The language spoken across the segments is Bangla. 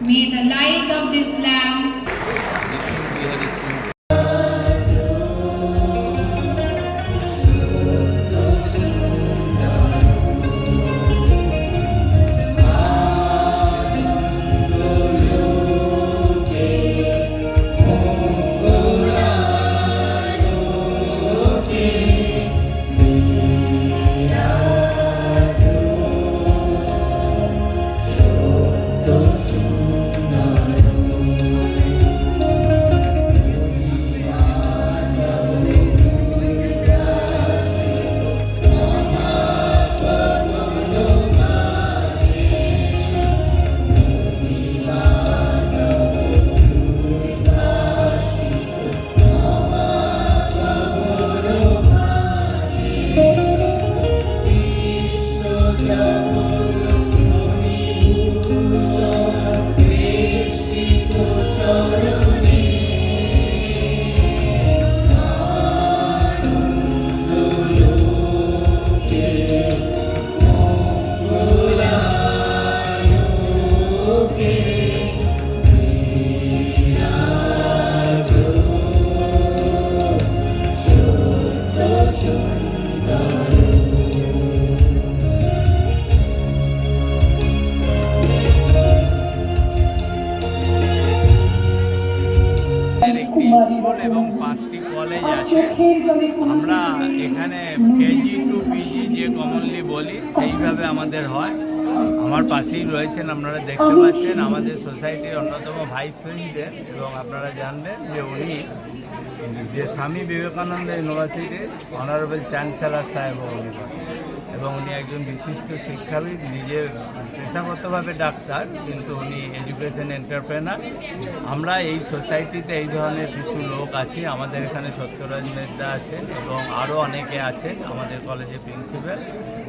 May the light of this lamp পাঁচটি কলেজ আছে। আমরা এখানে কেজি টু পিজি যে কমনলি বলি সেইভাবে আমাদের হয়। আমার পাশেই রয়েছেন আপনারা দেখতে পাচ্ছেন আমাদের সোসাইটির অন্যতম ভাইস প্রেসিডেন্ট এবং আপনারা জানবেন যে উনি যে স্বামী বিবেকানন্দ ইউনিভার্সিটির অনারেবল চ্যান্সেলার সাহেব উনি। এবং উনি একজন বিশিষ্ট শিক্ষাবিদ নিজে পেশাগতভাবে ডাক্তার, কিন্তু উনি এডুকেশন এন্টারপ্রেনার আমরা এই সোসাইটিতে এই ধরনের কিছু লোক আছি, আমাদের এখানে সত্যরাজ মেদ্দা আছেন এবং আরও অনেকে আছেন আমাদের কলেজে প্রিন্সিপাল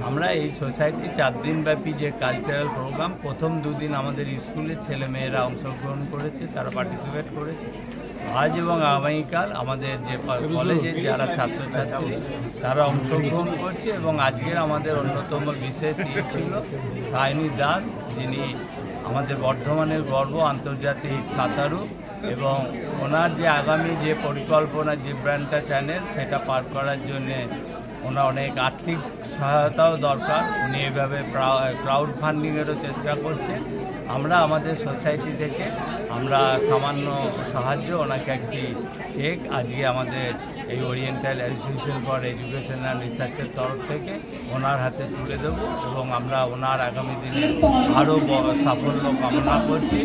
আমরা এই সোসাইটি চার দিনব্যাপী যে কালচারাল প্রোগ্রাম প্রথম দুদিন আমাদের স্কুলের ছেলেমেয়েরা অংশগ্রহণ করেছে, তারা পার্টিসিপেট করেছে। আজ এবং আগামীকাল আমাদের যে কলেজে যারা ছাত্রছাত্রী, তারা অংশগ্রহণ করছে এবং আজকের আমাদের অন্যতম বিশেষ ইয়ে ছিল সায়নী দাস, যিনি আমাদের বর্ধমানের গর্ব, আন্তর্জাতিক সাঁতারু এবং ওনার যে আগামী যে পরিকল্পনা, যে ব্র্যান্ডটা চ্যানেল সেটা পার করার জন্যে ওনার অনেক আর্থিক সহায়তাও দরকার। উনি এভাবে ক্রাউড ফান্ডিংয়েরও চেষ্টা করছেন। আমরা আমাদের সোসাইটি থেকে সামান্য সাহায্য ওনাকে একটি চেক আজকে আমাদের এই oriental association for education and রিসার্চের তরফ থেকে ওনার হাতে তুলে দেব এবং আমরা ওনার আগামী দিনে আরও সাফল্য কামনা করছি।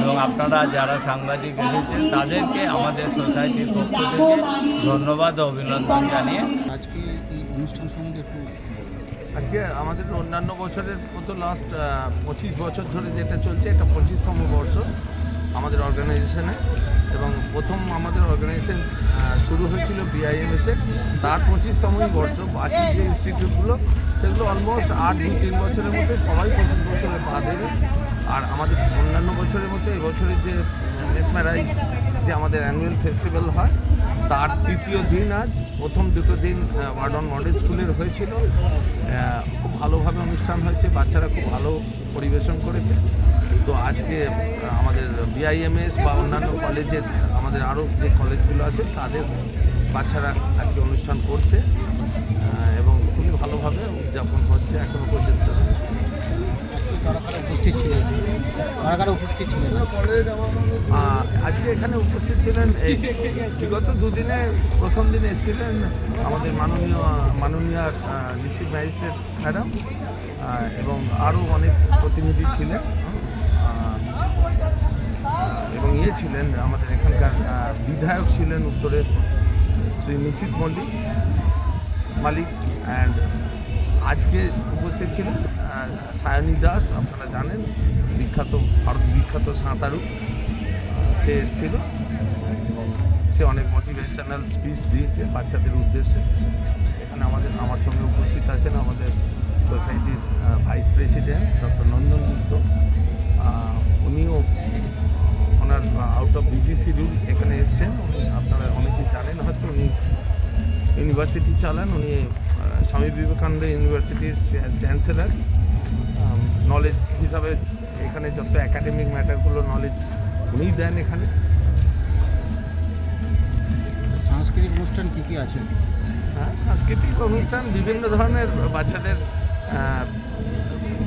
এবং আপনারা যারা সাংবাদিক এসেছেন তাদেরকে আমাদের সোসাইটির পক্ষ থেকে ধন্যবাদ ও অভিনন্দন জানিয়ে। আজকে এই অনুষ্ঠান সম্বন্ধে একটু আজকে আমাদের অন্যান্য বছরের মতো লাস্ট পঁচিশ বছর ধরে যেটা চলছে এটা পঁচিশতম বর্ষ। আমাদের অর্গানাইজেশনে এবং প্রথম আমাদের অর্গানাইজেশন শুরু হয়েছিল বিআইএমএসে তার পঁচিশতমই বর্ষ, বাকি যে ইনস্টিটিউটগুলো সেগুলো অলমোস্ট আট দুই তিন বছরের মধ্যে সবাই পঁচিশ বছরে পা দেবে। আর আমাদের অন্যান্য বছরের মধ্যে এবছরের যে মেসমেরাইজ যে আমাদের অ্যানুয়াল ফেস্টিভ্যাল হয়, তার তৃতীয় দিন আজ, প্রথম দুটো দিন ওয়ার্ডন মডেল স্কুলের হয়েছিল। খুব ভালোভাবে অনুষ্ঠান হয়েছে, বাচ্চারা খুব ভালো পরিবেশন করেছে। তো আজকে আমাদের বিআইএমএস বা অন্যান্য কলেজের আমাদের আরও যে কলেজগুলো আছে তাদের বাচ্চারা আজকে অনুষ্ঠান করছে এবং খুবই ভালোভাবে উদযাপন হচ্ছে এখনও পর্যন্ত। উপস্থিত ছিলেন? উপস্থিত আজকে এখানে উপস্থিত ছিলেন এই বিগত দুদিনে প্রথম দিনে এসেছিলেন আমাদের মাননীয় মাননীয় ডিস্ট্রিক্ট ম্যাজিস্ট্রেট ম্যাডাম এবং আরও অনেক প্রতিনিধি ছিলেন। ইয়ে ছিলেন আমাদের এখানকার বিধায়ক ছিলেন উত্তরের শ্রী নিশিত মল্লিক, মালিক অ্যান্ড আজকে উপস্থিত ছিলেন সায়নী দাস, আপনারা জানেন, বিখ্যাত ভারত বিখ্যাত সাঁতারু, সে এসেছিল সে অনেক মোটিভেশনাল স্পিচ দিয়েছে বাচ্চাদের উদ্দেশ্যে। এখানে আমাদের, আমার সঙ্গে উপস্থিত আছেন আমাদের সোসাইটির vice president doctor Nandan Gupta. উনিও ওনার আউট অফ বিজি শিডিউল এখানে এসছেন। উনি আপনারা অনেকেই জানেন হয়তো উনি ইউনিভার্সিটি চালান উনি স্বামী বিবেকানন্দ ইউনিভার্সিটির চ্যান্সেলার নলেজ হিসাবে এখানে যত একাডেমিক ম্যাটারগুলো নলেজ উনিই দেন এখানে। সাংস্কৃতিক অনুষ্ঠান কী কী আছে? হ্যাঁ সাংস্কৃতিক অনুষ্ঠান বিভিন্ন ধরনের বাচ্চাদের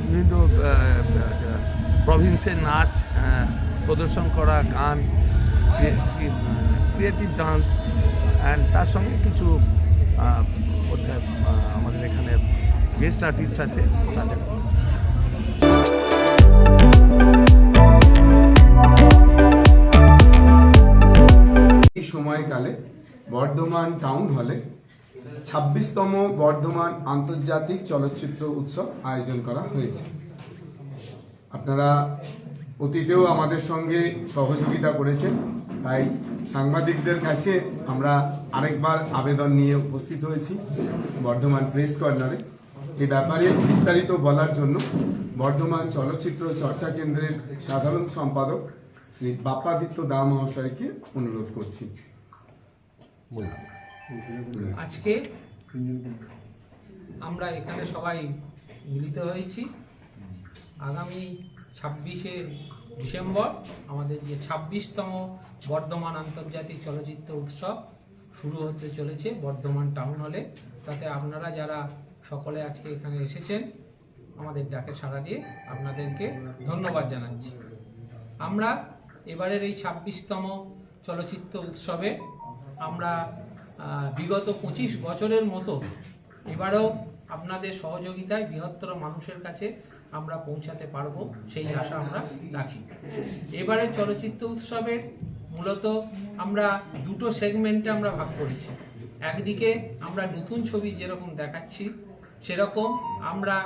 বিভিন্ন প্রভিন্সের নাচ প্রদর্শন করা, গান ক্রিয়েটিভ ডান্স অ্যান্ড তার সঙ্গে কিছু আমাদের এখানে গেস্ট আর্টিস্ট আছে, তাদের। এই সময়কালে বর্ধমান টাউন হলে ছাব্বিশতম বর্ধমান আন্তর্জাতিক চলচ্চিত্র উৎসব আয়োজন করা হয়েছে। আপনারা অতীতেও আমাদের সঙ্গে সহযোগিতা করেছেন। তাই সাংবাদিকদের কাছে আমরা আরেকবার আবেদন নিয়ে উপস্থিত হয়েছি বর্ধমান প্রেস কর্নারে। এ ব্যাপারে বিস্তারিত বলার জন্য বর্ধমান চলচ্চিত্র চর্চা কেন্দ্রের সাধারণ সম্পাদক শ্রী বাপ্পাদিত্য দা মহাশয়কে অনুরোধ করছি। আজকে আমরা এখানে সবাই মিলিত হয়েছি। আগামী ছাব্বিশে ডিসেম্বর, আমাদের যে ছাব্বিশতম বর্ধমান আন্তর্জাতিক চলচ্চিত্র উৎসব শুরু হতে চলেছে বর্ধমান টাউন হলে। তাতে আপনারা যারা সকলে আজকে এখানে এসেছেন, আমাদের ডাকে সাড়া দিয়ে আপনাদেরকে ধন্যবাদ জানাচ্ছি। আমরা এবারের এই ছাব্বিশতম চলচ্চিত্র উৎসবে আমরা বিগত পঁচিশ বছরের মতো এবারেও আপনাদের সহযোগিতায় বৃহত্তর মানুষের কাছে আমরা পৌঁছাতে পারব, সেই আশা আমরা রাখি। এবারে চলচ্চিত্র উৎসবের মূলত আমরা দুটো সেগমেন্টে আমরা ভাগ করেছি। একদিকে আমরা নতুন ছবি যেরকম দেখাচ্ছি, সেরকম আমরা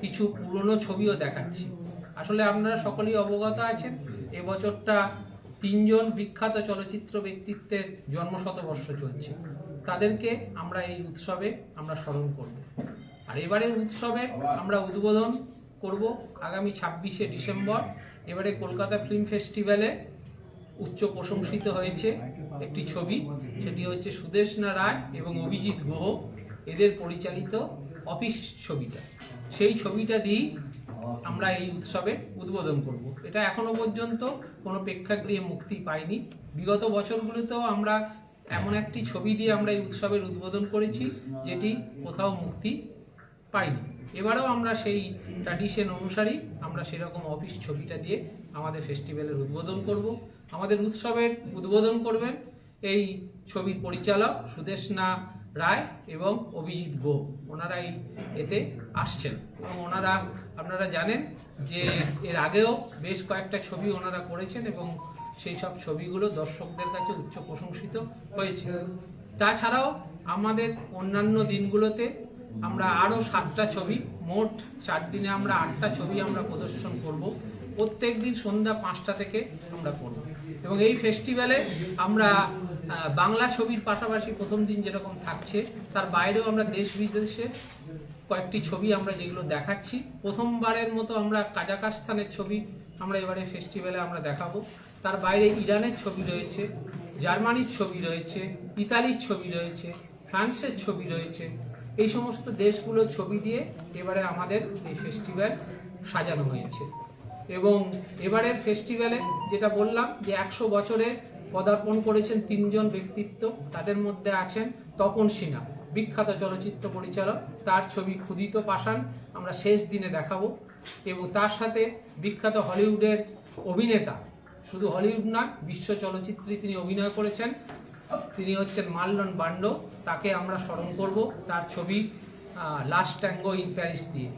কিছু পুরনো ছবিও দেখাচ্ছি। আসলে আপনারা সকলেই অবগত আছেন, এবছরটা তিনজন বিখ্যাত চলচ্চিত্র ব্যক্তিত্বের জন্মশতবর্ষ চলছে। তাদেরকে আমরা এই উৎসবে আমরা স্মরণ করব। আর এবারের উৎসবে আমরা উদ্বোধন করব আগামী ছাব্বিশে ডিসেম্বর। এবারে কলকাতা ফিল্ম ফেস্টিভ্যালে উচ্চ প্রশংসিত হয়েছে একটি ছবি, সেটি হচ্ছে সুদেশনা রায় এবং অভিজিৎ গুহ। এদের পরিচালিত অফিস ছবিটা। সেই ছবিটা দিয়েই আমরা এই উৎসবে উদ্বোধন করব। এটা এখনও পর্যন্ত কোনো প্রেক্ষাগৃহে মুক্তি পায়নি বিগত বছরগুলোতেও আমরা এমন একটি ছবি দিয়ে আমরা এই উৎসবের উদ্বোধন করেছি, যেটি কোথাও মুক্তি পাইনি। এবারেও আমরা সেই ট্র্যাডিশন অনুসারেই আমরা সেরকম অফিস ছবিটা দিয়ে আমাদের ফেস্টিভ্যালের উদ্বোধন করব। আমাদের উৎসবের উদ্বোধন করবেন এই ছবির পরিচালক সুদেশনা রায় এবং অভিজিৎ গো ওনারা এতে আসছেন। এবং ওনারা, আপনারা জানেন যে এর আগেও বেশ কয়েকটা ছবি ওনারা করেছেন এবং সেই সব ছবিগুলো দর্শকদের কাছে উচ্চ প্রশংসিত হয়েছে। তাছাড়াও আমাদের অন্যান্য দিনগুলোতে আমরা আরও সাতটা ছবি, মোট চার দিনে আমরা আটটা ছবি আমরা প্রদর্শন করব। প্রত্যেক দিন সন্ধ্যা পাঁচটা থেকে আমরা করব। এবং এই ফেস্টিভ্যালে আমরা বাংলা ছবির পাশাপাশি প্রথম দিন যেরকম থাকছে, তার বাইরেও আমরা দেশ বিদেশে কয়েকটি ছবি আমরা যেগুলো দেখাচ্ছি। প্রথমবারের মতো আমরা কাজাকাস্তানের ছবি আমরা এবারে ফেস্টিভ্যালে আমরা দেখাবো। তার বাইরে ইরানের ছবি রয়েছে, জার্মানির ছবি রয়েছে, ইতালির ছবি রয়েছে, ফ্রান্সের ছবি রয়েছে এই সমস্ত দেশগুলোর ছবি দিয়ে এবারে আমাদের এই ফেস্টিভ্যাল সাজানো হয়েছে। এবং এবারের ফেস্টিভ্যালে যেটা বললাম যে একশো বছরে পদার্পণ করেছেন তিনজন ব্যক্তিত্ব, তাদের মধ্যে আছেন তপন সিনহা, বিখ্যাত চলচ্চিত্র পরিচালক। তার ছবি ক্ষুদিত পাষাণ, আমরা শেষ দিনে দেখাবো। এবং তার সাথে বিখ্যাত হলিউডের অভিনেতা, শুধু হলিউড নয়, বিশ্ব চলচ্চিত্রে তিনি অভিনয় করেছেন। তিনি হচ্ছেন মার্লন বান্ডো তাকে আমরা স্মরণ করব তার ছবি লাস্ট ট্যাঙ্গো ইন প্যারিস দিয়ে।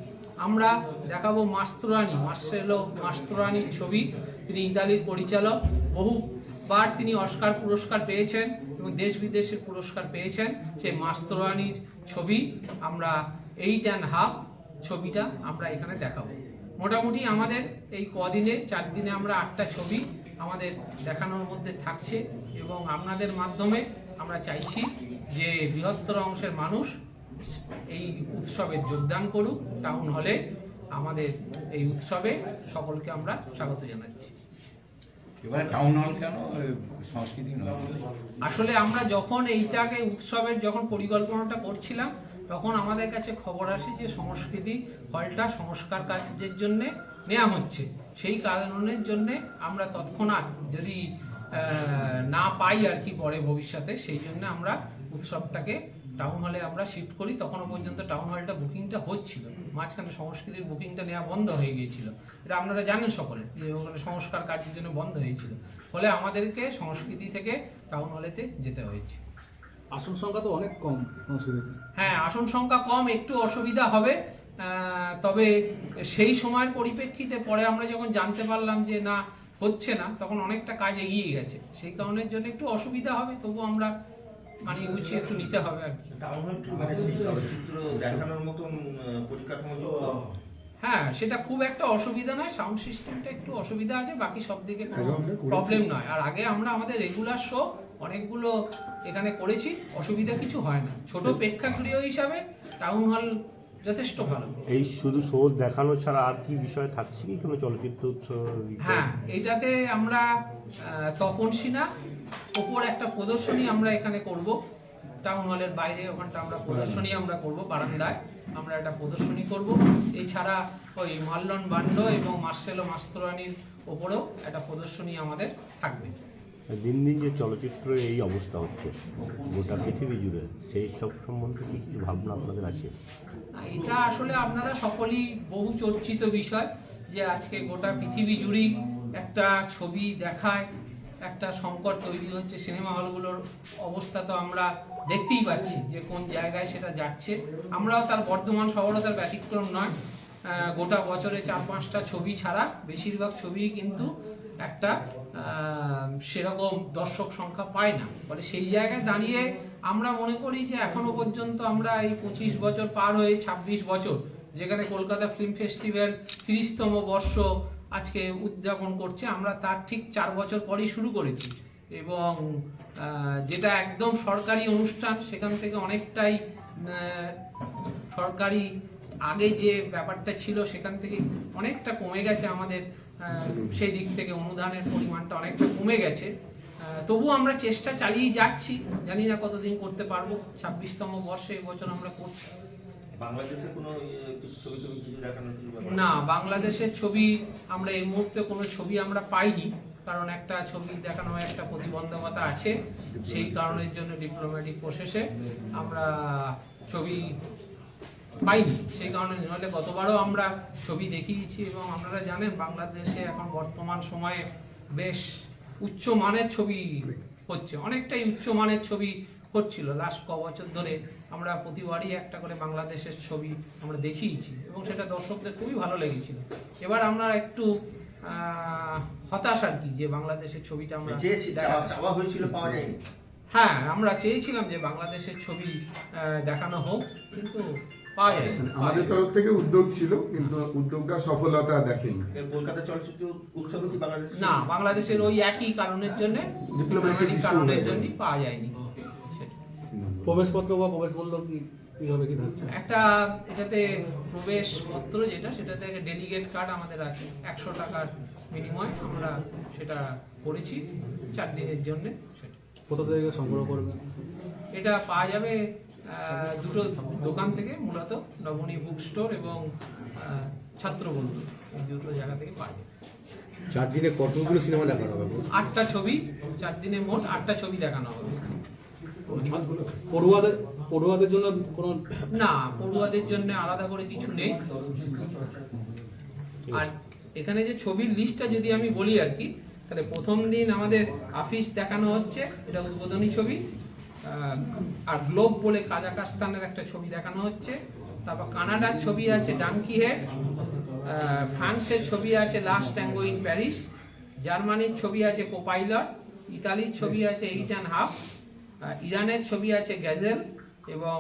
আমরা দেখাবো মাস্তুরানি, মার্সেলো মাস্তুরানির ছবি। তিনি ইতালির পরিচালক। বহুবার তিনি অস্কার পুরস্কার পেয়েছেন এবং দেশ বিদেশের পুরস্কার পেয়েছেন সেই মাস্তুরানির ছবি। আমরা এইট অ্যান্ড হাফ ছবিটা আমরা এখানে দেখাবো। মোটামুটি আমাদের এই কদিনে চার দিনে আমরা আটটা ছবি আমাদের দেখানোর মধ্যে থাকছে এবং আপনাদের মাধ্যমে আমরা চাইছি যে বৃহত্তর অংশের মানুষ এই উৎসবে যোগদান করুক টাউন হলে আমাদের এই উৎসবে সকলকে আমরা স্বাগত জানাচ্ছি। এবারে টাউন হল কেন? সংস্কৃতি আসলে আমরা যখন এইটাকে উৎসবের যখন পরিকল্পনাটা করছিলাম তখন আমাদের কাছে খবর আসে যে সংস্কৃতি হলটা সংস্কার কাজের জন্য নেওয়া হচ্ছে। সেই কারণের জন্যে আমরা তৎক্ষণাৎ যদি না পাই আর কি পরে ভবিষ্যতে সেই জন্য আমরা উৎসবটাকে টাউন হলে আমরা শিফট করি। তখনও পর্যন্ত টাউন হলটা বুকিংটা হচ্ছিল। মাঝখানে সংস্কৃতির বুকিংটা নেওয়া বন্ধ হয়ে গিয়েছিল। এটা আপনারা জানেন সকলে যে ওখানে সংস্কার কাজের জন্য বন্ধ হয়েছিল। ফলে আমাদেরকে সংস্কৃতি থেকে টাউন হলেতে যেতে হয়েছে। আসন সংখ্যা তো অনেক কম সংস্কৃতিতে। হ্যাঁ আসন সংখ্যা কম একটু অসুবিধা হবে। তবে সেই সময়ের পরিপ্রেক্ষিতে পরে আমরা যখন জানতে পারলাম যে না হচ্ছে না তখন অনেকটা কাজ এগিয়ে গেছে। সেই কারণের জন্য একটু অসুবিধা হবে তবু আমরা মানে গুছিয়ে একটু নিতে হবে আর কি। টাউন হল কি মানে দেখানোর মতন পরিকাঠামো হ্যাঁ সেটা খুব একটা অসুবিধা নয় সাউন্ড সিস্টেমটা একটু অসুবিধা আছে বাকি সব দিকে কোনো। প্রবলেম নয়। আর আগে আমরা আমাদের রেগুলার শো অনেকগুলো এখানে করেছি অসুবিধা কিছু হয় না। ছোট প্রেক্ষাগৃহ হিসাবে টাউন হল যথেষ্ট ভালো। এই শুধু শো দেখানো ছাড়া আর কি বিষয় থাকছে কি? কোনো চলচ্চিত্র উৎসব হ্যাঁ এইটাতে আমরা তপন সিনহা ওপর একটা প্রদর্শনী আমরা এখানে করব। টাউন হলের বাইরে ওখানটা আমরা প্রদর্শনী আমরা করব বারান্দায় আমরা একটা প্রদর্শনী করব। এছাড়া ওই মাল্লন বান্ড এবং মার্সেলো মাস্তরানির ওপরেও একটা প্রদর্শনী আমাদের থাকবে। দিন দিন যে চলচ্চিত্র এই অবস্থা হচ্ছে। গোটা পৃথিবী জুড়ে সেই সব সম্বন্ধে কি কিছু ভাবনা আপনাদের আছে? এটা আসলে আপনারা সকলেই বহু চর্চিত বিষয় যে আজকে গোটা পৃথিবী জুড়েই একটা ছবি দেখায়, একটা সংকট তৈরি হচ্ছে, সিনেমা হলগুলোর অবস্থা তো আমরা দেখতেই পাচ্ছি যে কোন জায়গায় সেটা যাচ্ছে। আমরাও তার বর্ধমান শহরও তার ব্যতিক্রম নয়। গোটা বছরে চার পাঁচটা ছবি ছাড়া বেশিরভাগ ছবিই কিন্তু একটা সেরকম দর্শক সংখ্যা পায় না। ফলে সেই জায়গায় দাঁড়িয়ে আমরা মনে করি যে এখনও পর্যন্ত আমরা এই পঁচিশ বছর পার হয়ে ২৬ বছর, যেখানে কলকাতা ফিল্ম ফেস্টিভ্যাল তিরিশতম বর্ষ আজকে উদযাপন করছে, আমরা তার ঠিক চার বছর পরেই শুরু করেছি। এবং যেটা একদম সরকারি অনুষ্ঠান, সেখান থেকে অনেকটাই সরকারি আগে যে ব্যাপারটা ছিল, সেখান থেকে অনেকটা কমে গেছে আমাদের সেই দিক থেকে অনুদানের পরিমাণটা অনেকটা কমে গেছে। তবুও আমরা চেষ্টা চালিয়ে যাচ্ছি। জানি না কতদিন করতে পারব। ছাব্বিশতম বর্ষে এবছর আমরা করছি। বাংলাদেশে কোনো ইয়ে, না বাংলাদেশের ছবি আমরা এই মুহূর্তে কোনো ছবি আমরা পাইনি। কারণ একটা ছবি দেখানো একটা প্রতিবন্ধকতা আছে। সেই কারণের জন্য ডিপ্লোম্যাটিক প্রসেসে আমরা ছবি পাইনি সেই কারণে নাহলে গতবারও আমরা ছবি দেখিয়েছি এবং আপনারা জানেন বাংলাদেশে এখন বর্তমান সময়ে বেশ উচ্চ মানের ছবি হচ্ছে। অনেকটাই উচ্চ মানের ছবি হচ্ছিল। লাস্ট ক বছর ধরে আমরা প্রতিবারই একটা করে বাংলাদেশের ছবি আমরা দেখিয়েছি এবং সেটা দর্শকদের খুবই ভালো লেগেছিল। এবার আমরা একটু আহ, হতাশ আর কি যে বাংলাদেশের ছবিটা আমরা চাওয়া হয়েছিল পাওয়া যায়নি। হ্যাঁ আমরা চেয়েছিলাম যে বাংলাদেশের ছবি আহ, দেখানো হোক কিন্তু মানে আমাদের তরফ থেকে উদ্যোগ ছিল কিন্তু উদ্যোগটা সফলতা দেখেনি। কলকাতা চলচ্চিত্র উৎসবে কি বাংলাদেশ না বাংলাদেশের ওই একই কারণের জন্য issue কারণের জন্য পাওয়া যায়নি। সেটা। প্রবেশপত্র বা প্রবেশ মূল্য কি কীভাবে কি থাকছে একটা এটাতে প্রবেশ পত্র যেটা সেটাতে ডেলিগেট কার্ড আমাদের আছে একশো টাকার বিনিময় আমরা সেটা করেছি চার দিনের জন্য। কোথা থেকে সংগ্রহ করবে? এটা পাওয়া যাবে দুটো দোকান থেকে মূলত নবনী বুক স্টোর এবং ছাত্রবন্ধু। এই দুটো জায়গা থেকে পাওয়া যাবে। চার দিনে কতগুলো সিনেমা দেখানো হবে? আটটা ছবি চার দিনে মোট আটটা ছবি দেখানো হবে। পড়ুয়াদের পড়ুয়াদের জন্য কোনো না পড়ুয়াদের জন্য আলাদা করে কিছু নেই। আর এখানে যে ছবির লিস্টটা যদি আমি বলি আর কি তাহলে প্রথম দিন আমাদের আফিস দেখানো হচ্ছে, এটা উদ্বোধনী ছবি। আর গ্লোব বলে কাজাকাস্তানের একটা ছবি দেখানো হচ্ছে। তারপর কানাডার ছবি আছে ডাঙ্কি হেড ফ্রান্সের ছবি আছে লাস্ট ট্যাঙ্গো ইন প্যারিস, জার্মানির ছবি আছে কোপাইলট ইতালির ছবি আছে এইট অ্যান্ড হাফ ইরানের ছবি আছে গ্যাজেল এবং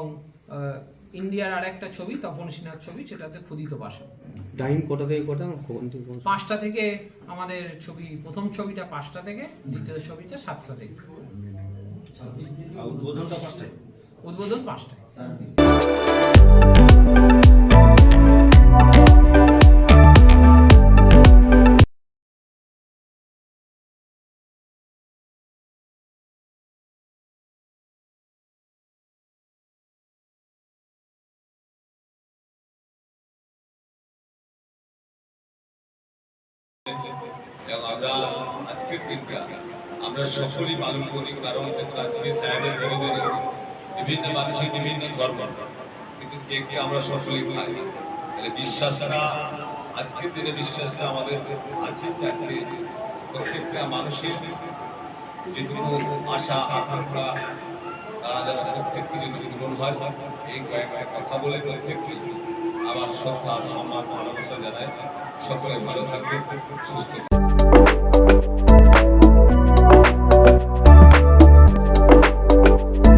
ইন্ডিয়ার আরেকটা ছবি তপন সিনহার ছবি, সেটাতে ক্ষুদিত বাসা টাইম কটা থেকে কটা? কোন থেকে কোন পাঁচটা থেকে আমাদের ছবি প্রথম ছবিটা পাঁচটা থেকে দ্বিতীয় ছবিটা সাতটা থেকে। উদ্বোধনটা পাঁচটায়? উদ্বোধন পাঁচটায়। সকলেই পালন করি, কারণ আজকে সাহেবের জন্মদিনে বিভিন্ন মানুষের বিভিন্ন ধর্ম। কিন্তু কেককে আমরা সকলেই খাই তাহলে বিশ্বাসটা, আজকের দিনে বিশ্বাসটা আমাদের আছে যাতে প্রত্যেকটা মানুষের যেটুকু আশা, আকাঙ্ক্ষা, তারা যেন প্রত্যেককে যদি পূরণ হয়, এই কয়েকটা কথা বলে প্রত্যেককে আমার শ্রদ্ধা, সম্মান, ভালোবাসা জানাই সকলে ভালো থাকবে সুস্থ। Thank you.